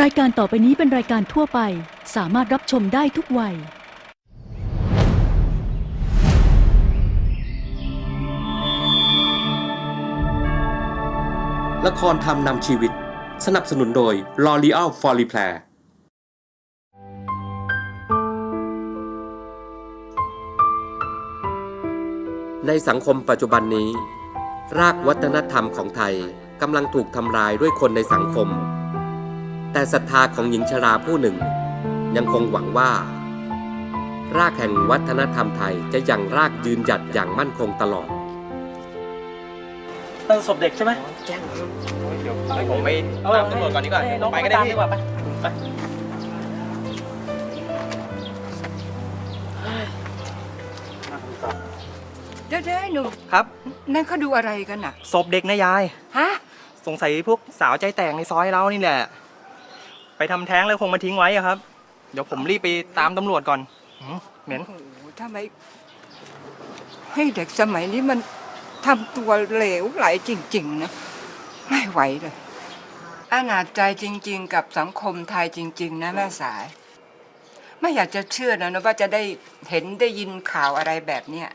รายการต่อไปนี้เป็นรายการทั่วไป สามารถรับชมได้ทุกวัย ละครทำนำชีวิต สนับสนุนโดย L'Oreal f o r e p l a r ในสังคมปัจจุบันนี้ รากวัฒนธรรมของไทยกำลังถูกทำลายด้วยคนในสังคม แต่ศรัทธาของหญิงชราผู้หนึ่ง ยังคงหวังว่า รากแห่งวัฒนธรรมไทยจะยังรากยืนหยัดอย่างมั่นคงตลอดนั่นศพเด็กใช่ไหมให้ผมไปตามตำรวจก่อนดีกว่าเอ้ยลองไปก็ได้ตามพี่ดีกว่าไปไปเดี๋ยวๆไอ้หนุ่มครับ นั่นเขาดูอะไรกันน่ะ ศพเด็กนะยาย ฮะ สงสัยพวกสาวใจแตกในซอยเรานี่แหละ ไปทำแท้งแล้วคงมาทิ้งไว้อะครับ เดี๋ยวผมรีบไปตามตำรวจก่อนหืมเหม็น โอ้โหทำไมให้เด็กสมัยนี้มันทำตัวเหลวไหลจริง ๆ นะ ไม่ไหวเลยอนาจใจจริง ๆ กับสังคมไทยจริง ๆ นะแม่สาย ไม่อยากจะเชื่อนะนะว่าจะได้เห็นได้ยินข่าวอะไรแบบเนี้ย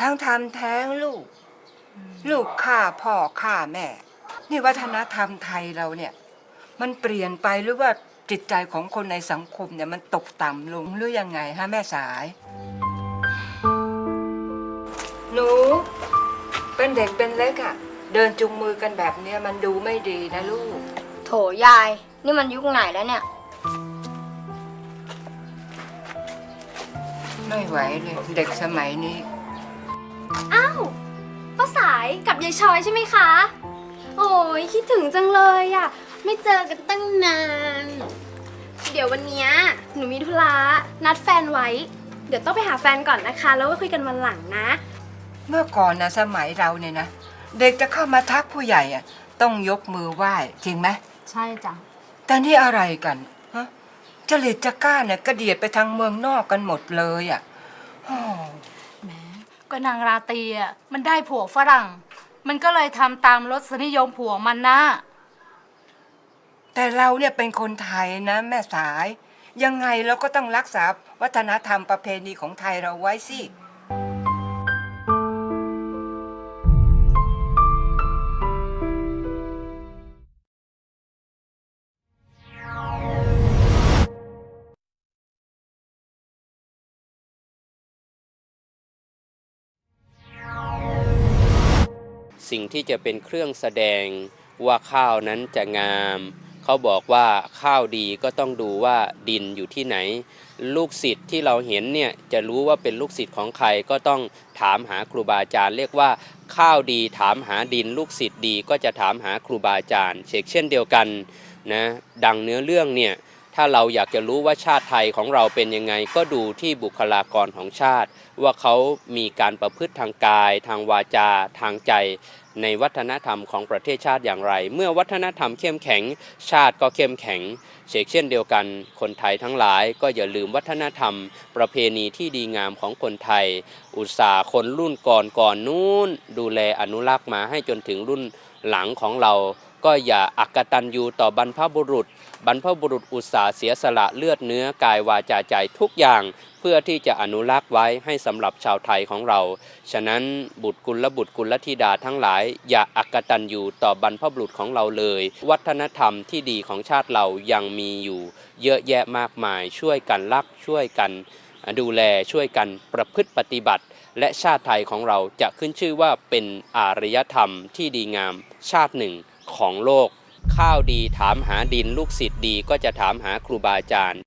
ทั้งทำแท้งลูก ลูกฆ่าพ่อฆ่าแม่ นี่วัฒนธรรมไทยเราเนี่ย มันเปลี่ยนไปหรือว่าจิตใจของคนในสังคมเนี่ยมันตกต่ำลงหรือยังไงฮะแม่สาย หนู เป็นเด็กเป็นเล็กอะ่ะเดินจุงมือกันแบบเนี้ยมันดูไม่ดีนะลูก โถยาย นี่มันยุคไหนแล้วเนี่ย ไม่ไหวเลยเด็กสมัยนี้ อ้าวป้าสายกับยายชอยใช่ไหมคะ โอ้ยคิดถึงจังเลยอะ ไม่เจอกันตั้งนาน เดี๋ยววันเนี้ยหนูมีธุระนัดแฟนไว้ เดี๋ยวต้องไปหาแฟนก่อนนะคะ แล้วก็คุยกันวันหลังนะ เมื่อก่อนนะสมัยเราเนี่ยนะ เด็กจะเข้ามาทักผู้ใหญ่อะต้องยกมือไหว้จริงไหมใช่จ้ะ แต่นี่อะไรกันฮะจริตจะกล้าเนี่ยกระเดียดไปทางเมืองนอกกันหมดเลยอะ่ะโอ้แหมก็นางราตรีอะมันได้ผัวฝรั่ง มันก็เลยทำตามรสนิยมผัวมันนะ แต่เราเนี่ยเป็นคนไทยนะแม่สาย ยังไงเราก็ต้องรักษาวัฒนธรรมประเพณีของไทยเราไว้สิ สิ่งที่จะเป็นเครื่องแสดงว่าข้าวนั้นจะงาม เขาบอกว่าข้าวดีก็ต้องดูว่าดินอยู่ที่ไหน ลูกศิษย์ที่เราเห็นเนี่ยจะรู้ว่าเป็นลูกศิษย์ของใครก็ต้องถามหาครูบาอาจารย์ เรียกว่าข้าวดีถามหาดิน ลูกศิษย์ดีก็จะถามหาครูบาอาจารย์เช่นเดียวกันนะดังเนื้อเรื่องเนี่ย ถ้าเราอยากจะรู้ว่าชาติไทยของเราเป็นยังไง ก็ดูที่บุคลากรของชาติ ว่าเขามีการประพฤติทางกาย ทางวาจา ทางใจ ในวัฒนธรรมของประเทศชาติอย่างไร เมื่อวัฒนธรรมเข้มแข็ง ชาติก็เข้มแข็งเชกเช่นเดียวกัน คนไทยทั้งหลายก็อย่าลืมวัฒนธรรม ประเพณีที่ดีงามของคนไทย อุตสาห์คนรุ่นก่อนก่อนนู้นดูแลอนุรักษ์มาให้จนถึงรุ่นหลังของเรา ก็อย่าอักตันยูต่อบรรพบุรุษ บรรพบุรุษอุตสาห์เสียสละเลือดเนื้อกายวาจาใจทุกอย่าง เพื่อที่จะอนุรักษ์ไว้ให้สำหรับชาวไทยของเรา ฉะนั้นบุตรกุลและบุตรกุลธิดาทั้งหลาย อย่าอักตันอยู่ต่อบรรพบุรุษของเราเลย วัฒนธรรมที่ดีของชาติเรายังมีอยู่ เยอะแยะมากมายช่วยกันรักช่วยกัน ดูแลช่วยกันประพฤติปฏิบัติและชาติไทยของเราจะขึ้นชื่อว่าเป็นอารยธรรมที่ดีงามชาติหนึ่ง ของโลก ข้าวดีถามหาดิน ลูกศิษย์ดีก็จะถามหาครูบาอาจารย์